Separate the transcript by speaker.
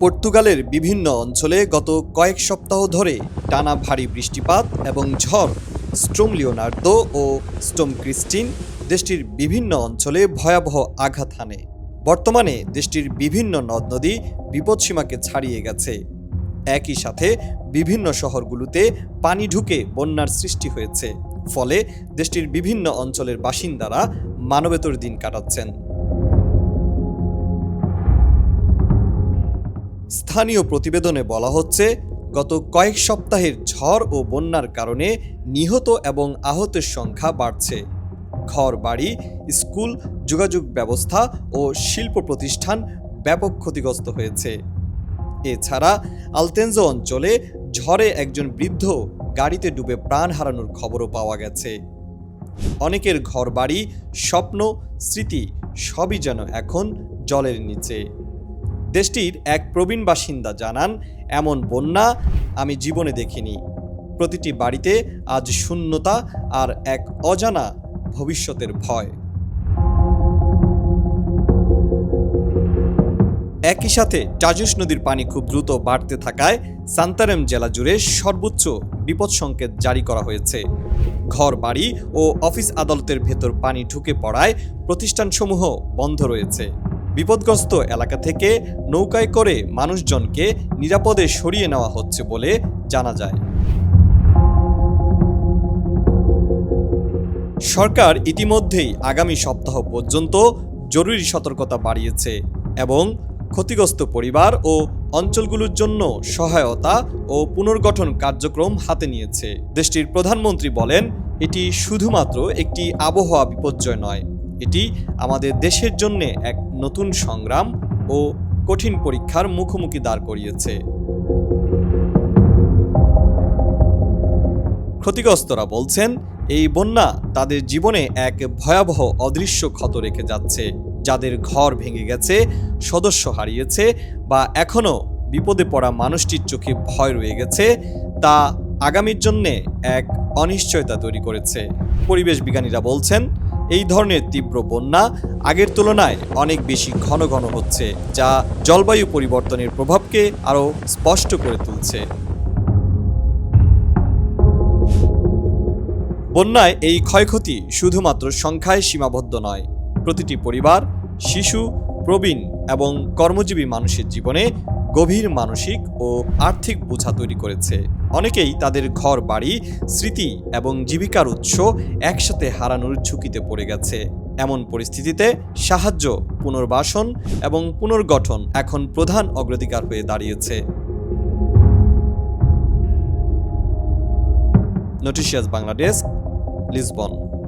Speaker 1: পর্তুগালের বিভিন্ন অঞ্চলে গত কয়েক সপ্তাহ ধরে টানা ভারী বৃষ্টিপাত এবং ঝড় স্ট্রোম লিওনার্দো ও স্টোম ক্রিস্টিন দেশটির বিভিন্ন অঞ্চলে ভয়াবহ আঘাত হানে। বর্তমানে দেশটির বিভিন্ন নদ নদী বিপদসীমাকে ছাড়িয়ে গেছে। একই সাথে বিভিন্ন শহরগুলোতে পানি ঢুকে বন্যার সৃষ্টি হয়েছে। ফলে দেশটির বিভিন্ন অঞ্চলের বাসিন্দারা মানবেতর দিন কাটাচ্ছেন। স্থানীয় প্রতিবেদনে বলা হচ্ছে, গত কয়েক সপ্তাহের ঝড় ও বন্যার কারণে নিহত এবং আহতের সংখ্যা বাড়ছে। ঘর বাড়ি স্কুল, যোগাযোগ ব্যবস্থা ও শিল্প প্রতিষ্ঠান ব্যাপক ক্ষতিগ্রস্ত হয়েছে। এছাড়া, আলতেনজো অঞ্চলে ঝড়ে একজন বৃদ্ধ গাড়িতে ডুবে প্রাণ হারানোর খবরও পাওয়া গেছে। অনেকের ঘরবাড়ি, স্বপ্ন, স্মৃতি সবই যেন এখন জলের নিচে। দেশটির এক প্রবীণ বাসিন্দা জানান, এমন বন্যা আমি জীবনে দেখিনি। প্রতিটি বাড়িতে আজ শূন্যতা আর এক অজানা ভবিষ্যতের ভয়। একই সাথে টাজুস নদীর পানি খুব দ্রুত বাড়তে থাকায় সান্তারেম জেলা জুড়ে সর্বোচ্চ বিপদ সংকেত জারি করা হয়েছে। ঘর, বাড়ি ও অফিস আদালতের ভেতর পানি ঢুকে পড়ায় প্রতিষ্ঠানসমূহ বন্ধ রয়েছে। বিপদগ্রস্ত এলাকা থেকে নৌকায় করে মানুষজনকে নিরাপদে সরিয়ে নেওয়া হচ্ছে বলে জানা যায়। সরকার ইতিমধ্যেই আগামী সপ্তাহ পর্যন্ত জরুরি সতর্কতা বাড়িয়েছে এবং ক্ষতিগ্রস্ত পরিবার ও অঞ্চলগুলোর জন্য সহায়তা ও পুনর্গঠন কার্যক্রম হাতে নিয়েছে। দেশটির প্রধানমন্ত্রী বলেন, এটি শুধুমাত্র একটি আবহাওয়া বিপর্যয় নয় এটি আমাদের দেশের জন্য এক নতুন সংগ্রাম ও কঠিন পরীক্ষার মুখোমুখি দাঁড় করিয়েছে। ক্ষতিগ্রস্তরা বলছেন, এই বন্যা তাদের জীবনে এক ভয়াবহ অদৃশ্য ক্ষত রেখে যাচ্ছে, যাদের ঘর ভেঙে গেছে, সদস্য হারিয়েছে বা এখনও বিপদে পড়া মানুষটির চোখে ভয় রয়ে গেছে, তা আগামীর জন্যে এক অনিশ্চয়তা তৈরি করেছে। পরিবেশ বিজ্ঞানীরা বলছেন এই ধরনের তীব্র বন্যা আগের তুলনায় অনেক বেশি ঘন ঘন হচ্ছে, যা জলবায়ু পরিবর্তনের প্রভাবকে আরও স্পষ্ট করে তুলছে। বন্যায় এই ক্ষয়ক্ষতি শুধুমাত্র সংখ্যায় সীমাবদ্ধ নয়, প্রতিটি পরিবার, শিশু, প্রবীণ এবং কর্মজীবী মানুষের জীবনে গভীর মানসিক ও আর্থিক বোঝা তৈরি করেছে। অনেকেই তাদের ঘর, বাড়ি, স্মৃতি এবং জীবিকার উৎস একসাথে হারানোর ঝুঁকিতে পড়ে গেছে। এমন পরিস্থিতিতে সাহায্য, পুনর্বাসন এবং পুনর্গঠন এখন প্রধান অগ্রাধিকার হয়ে দাঁড়িয়েছে। নোটিশিয়াস বাংলাদেশ, লিসবন।